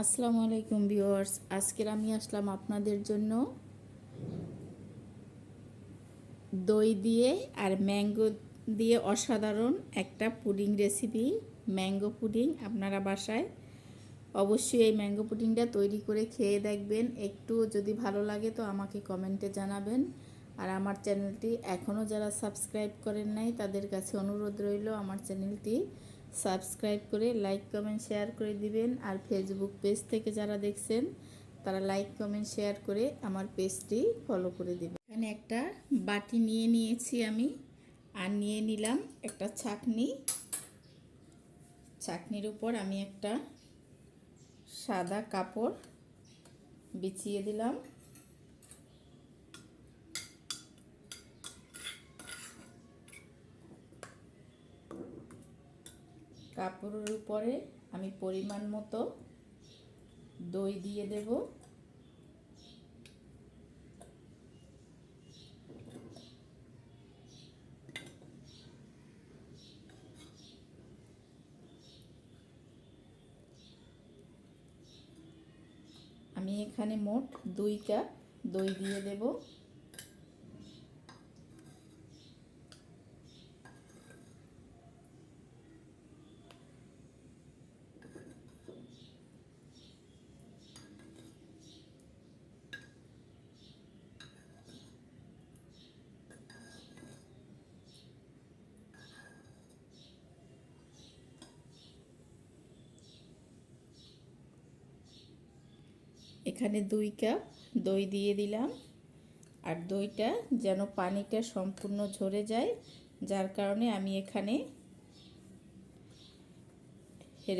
আসসালামু আলাইকুম ভিউয়ার্স আজকের আমি আসলাম আপনাদের জন্য দই দিয়ে আর ম্যাঙ্গো দিয়ে অসাধারণ একটা পুডিং রেসিপি, ম্যাঙ্গো পুডিং। আপনারা বাসায় অবশ্যই এই ম্যাঙ্গো পুডিংটা তৈরি করে খেয়ে দেখবেন। একটু যদি ভালো লাগে তো আমাকে কমেন্টে জানাবেন। আর আমার চ্যানেলটি এখনও যারা সাবস্ক্রাইব করেন নাই, তাদের কাছে অনুরোধ রইল আমার চ্যানেলটি সাবস্ক্রাইব করে লাইক কমেন্ট শেয়ার করে দিবেন। আর ফেসবুক পেজ থেকে যারা দেখছেন, তারা লাইক কমেন্ট শেয়ার করে আমার পেজটি ফলো করে দিবেন। এখানে একটা বাটি নিয়ে নিয়েছি আমি। আর নিয়ে নিলাম একটা ছাকনি ছাকনির উপর আমি একটা সাদা কাপড় বিছিয়ে দিলাম। কাপড়ের উপরে আমি পরিমাণ মতো দই দিয়ে দেব। আমি এখানে মোট দুই কাপ দই দিয়ে দেবো। এখানে দুই কাপ দই দিয়ে দিলাম আর দইটা যেন পানিটা সম্পূর্ণ ঝরে যায়, যার কারণে আমি এখানে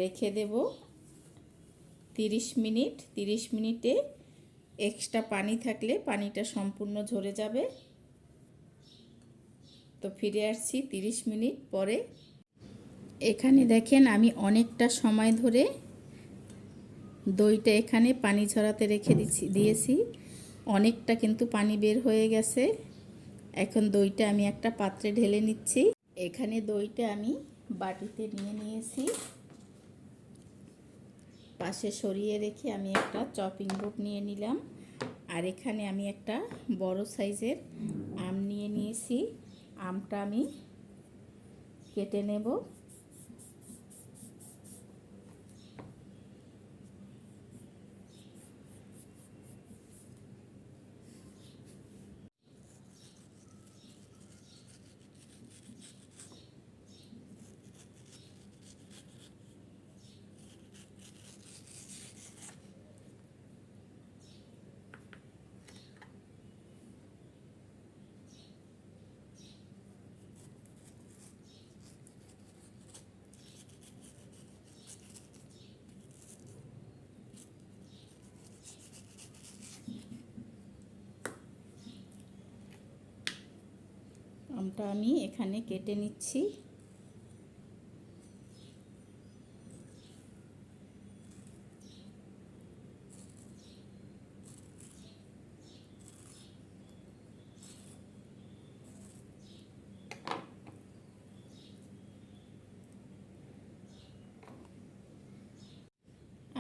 রেখে দেব তিরিশ মিনিট। তিরিশ মিনিটে এক্সট্রা পানি থাকলে পানিটা সম্পূর্ণ ঝরে যাবে। তো ফিরে আসছি তিরিশ মিনিট পরে। এখানে দেখেন আমি অনেকটা সময় ধরে দইটা এখানে পানি ঝরাতে রেখে দিচ্ছি দিয়েছি। অনেকটা কিন্তু পানি বের হয়ে গেছে। এখন দইটা আমি একটা পাত্রে ঢেলে নিচ্ছি। এখানে দইটা আমি বাটিতে নিয়ে নিয়েছি। পাশে সরিয়ে রেখে আমি একটা চপিং বোর্ড নিয়ে নিলাম। আর এখানে আমি একটা বড় সাইজের আম নিয়ে নিয়েছি। আমটা আমি কেটে নেব। আমটা আমি এখানে কেটে নিচ্ছি।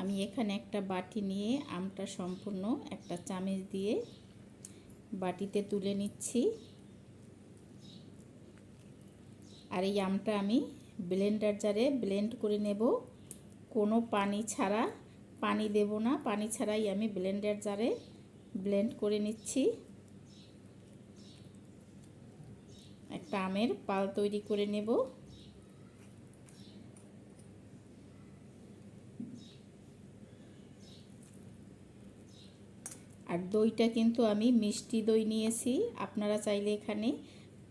আমি এখানে একটা বাটি নিয়ে আমটা সম্পূর্ণ একটা চামচ দিয়ে বাটিতে তুলে নিচ্ছি। আর এই আমটা আমি ব্লেন্ডার জারে ব্লেন্ড করে নেব। কোনো পানি ছাড়া, পানি দেব না, পানি ছাড়াই আমি ব্লেন্ডার জারে ব্লেন্ড করে নিচ্ছি। একটা আমের পাল তৈরি করে নেব। আর দইটা কিন্তু আমি মিষ্টি দই নিয়েছি, আপনারা চাইলে এখানে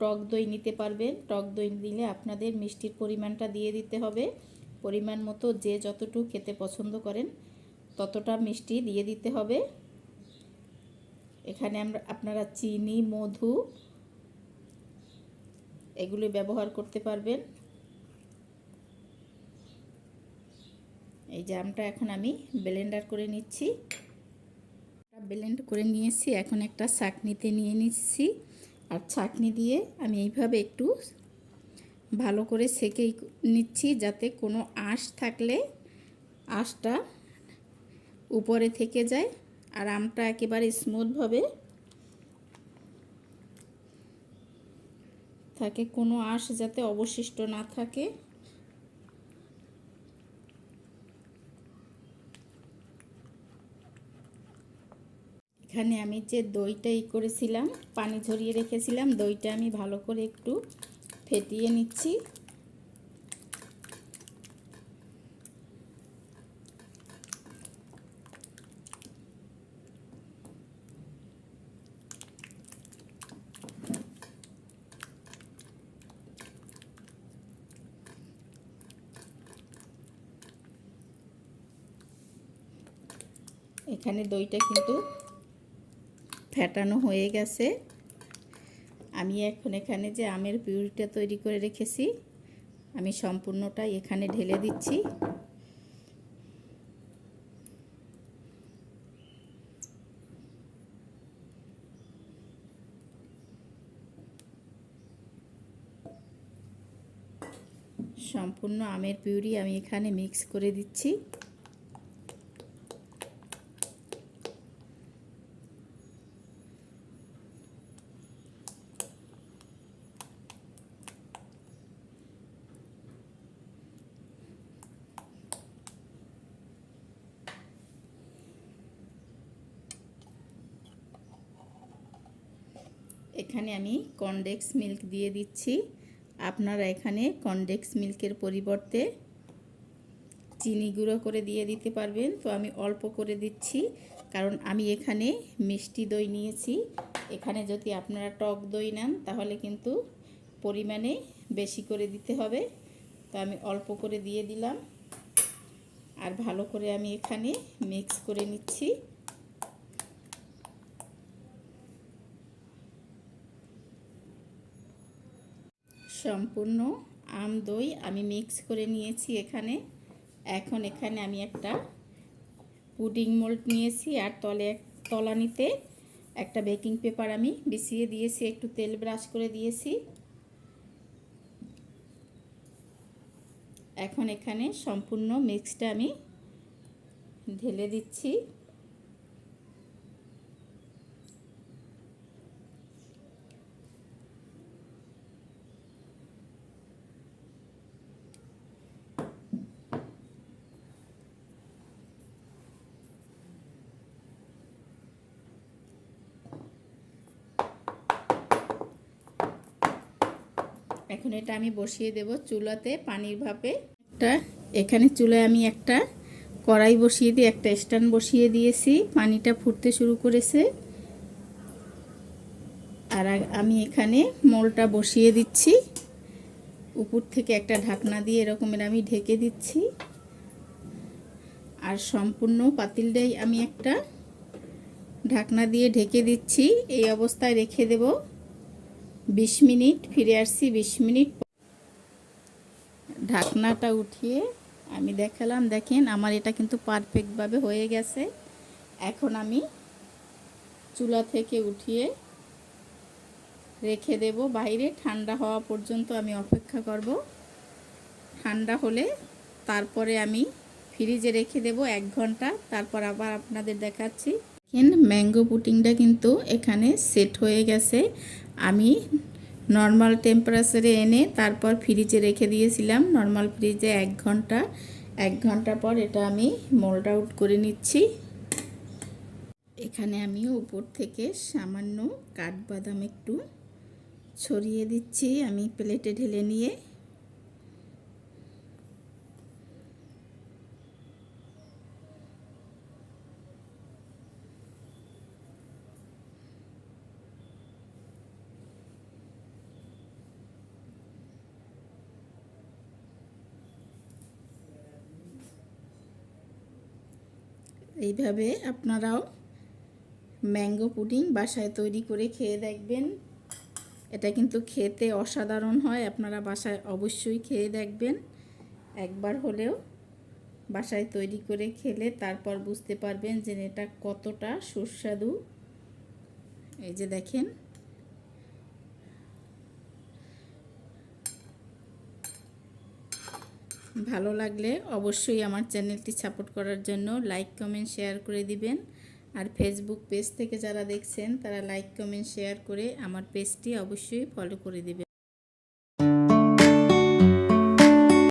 টক দই নিতে পারবেন। টক দই দিলে আপনাদের মিষ্টির পরিমাণটা দিয়ে দিতে হবে। পরিমাণ মতো যে যতটুকু খেতে পছন্দ করেন, ততটা মিষ্টি দিয়ে দিতে হবে। এখানে আমরা, আপনারা চিনি, মধু, এগুলি ব্যবহার করতে পারবেন। এই জামটা এখন আমি ব্লেন্ডার করে নিচ্ছি। ব্লেন্ড করে নিয়েছি, এখন একটা চাকনিতে নিয়ে নিচ্ছি। আর ছাকনি দিয়ে আমি এইভাবে একটু ভালো করে সেকেই নিচ্ছি যাতে কোনো আঁশ থাকলে আঁশটা উপরে থেকে যায় আর আমটা একেবারে স্মুথভাবে থাকে কোনো আঁশ যাতে অবশিষ্ট না থাকে। এখানে আমি যে দইটা ই করেছিলাম, পানি ঝরিয়ে রেখেছিলাম, দইটা আমি ভালো করে একটু ফেটিয়ে নিচ্ছি। এখানে দইটা কিন্তু ফেটানো হয়ে গেছে। আমি এখন এখানে যে আমের পিউরিটা তৈরি করে রেখেছি, আমি সম্পূর্ণটা এখানে ঢেলে দিচ্ছি। সম্পূর্ণ আমের পিউরি আমি এখানে মিক্স করে দিচ্ছি। এখানে আমি কনডেক্স মিল্ক দিয়ে দিচ্ছি। আপনারা এখানে কনডেক্স মিল্কের পরিবর্তে চিনি গুঁড়ো করে দিয়ে দিতে পারবেন। তো আমি অল্প করে দিচ্ছি, কারণ আমি এখানে মিষ্টি দই নিয়েছি। এখানে যদি আপনারা টক দই নেন, তাহলে কিন্তু পরিমাণে বেশি করে দিতে হবে। তো আমি অল্প করে দিয়ে দিলাম। আর ভালো করে আমি এখানে মিক্স করে নিচ্ছি। সম্পূর্ণ আম দই আমি মিক্স করে নিয়েছি এখানে। এখন এখানে আমি একটা পুডিং মোল্ড নিয়েছি আর তলে তলানিতে একটা বেকিং পেপার আমি বিছিয়ে দিয়েছি, একটু তেল ব্রাশ করে দিয়েছি। এখন এখানে সম্পূর্ণ মিক্সটা আমি ঢেলে দিচ্ছি। এখন এটা আমি বসিয়ে দেব চুলাতে পানির ভাপে। একটা, এখানে চুলায় আমি একটা কড়াই বসিয়ে দিয়ে, একটা স্ট্যান্ড বসিয়ে দিয়েছি। পানিটা ফুটতে শুরু করেছে। আর আমি এখানে মোলটা বসিয়ে দিচ্ছি। উপর থেকে একটা ঢাকনা দিয়ে এরকমের আমি ঢেকে দিচ্ছি। আর সম্পূর্ণ পাতিলটাই আমি একটা ঢাকনা দিয়ে ঢেকে দিচ্ছি। এই অবস্থায় রেখে দেবো। বিশ মিনিট, ফিরে আসছি বিশ মিনিট ঢাকনাটা উঠিয়ে আমি দেখালাম, দেখেন আমার এটা কিন্তু পারফেক্টভাবে হয়ে গেছে। এখন আমি চুলা থেকে উঠিয়ে রেখে দেব। বাইরে ঠান্ডা হওয়া পর্যন্ত আমি অপেক্ষা করব। ঠান্ডা হলে তারপরে আমি ফ্রিজে রেখে দেব এক ঘণ্টা। তারপর আবার আপনাদের দেখাচ্ছি। দেখেন ম্যাঙ্গো পুটিংটা কিন্তু এখানে সেট হয়ে গেছে। আমি নর্মাল টেম্পারেচারে এনে তারপর ফ্রিজে রেখে দিয়েছিলাম। নর্মাল ফ্রিজে এক ঘণ্টা এক ঘণ্টা পর এটা আমি মোল্ড আউট করে নিচ্ছি। এখানে আমি উপর থেকে সামান্য কাঠবাদাম একটু ছড়িয়ে দিচ্ছি। আমি প্লেটে ঢেলে নিয়ে এইভাবে আপনারাও ম্যাঙ্গো পুডিং বাসায় তৈরি করে খেয়ে দেখবেন। এটা কিন্তু খেতে অসাধারণ হয়, আপনারা বাসায় অবশ্যই খেয়ে দেখবেন। একবার হলেও বাসায় তৈরি করে খেলে তারপর বুঝতে পারবেন যে এটা কতটা সুস্বাদু। এই যে দেখেন ভালো লাগলে অবশ্যই আমার চ্যানেলটি সাপোর্ট করার জন্য লাইক, কমেন্ট, শেয়ার করে দিবেন। আর ফেসবুক পেজ থেকে যারা দেখছেন, তারা লাইক, কমেন্ট, শেয়ার করে আমার পেজটি অবশ্যই ফলো করে দিবেন।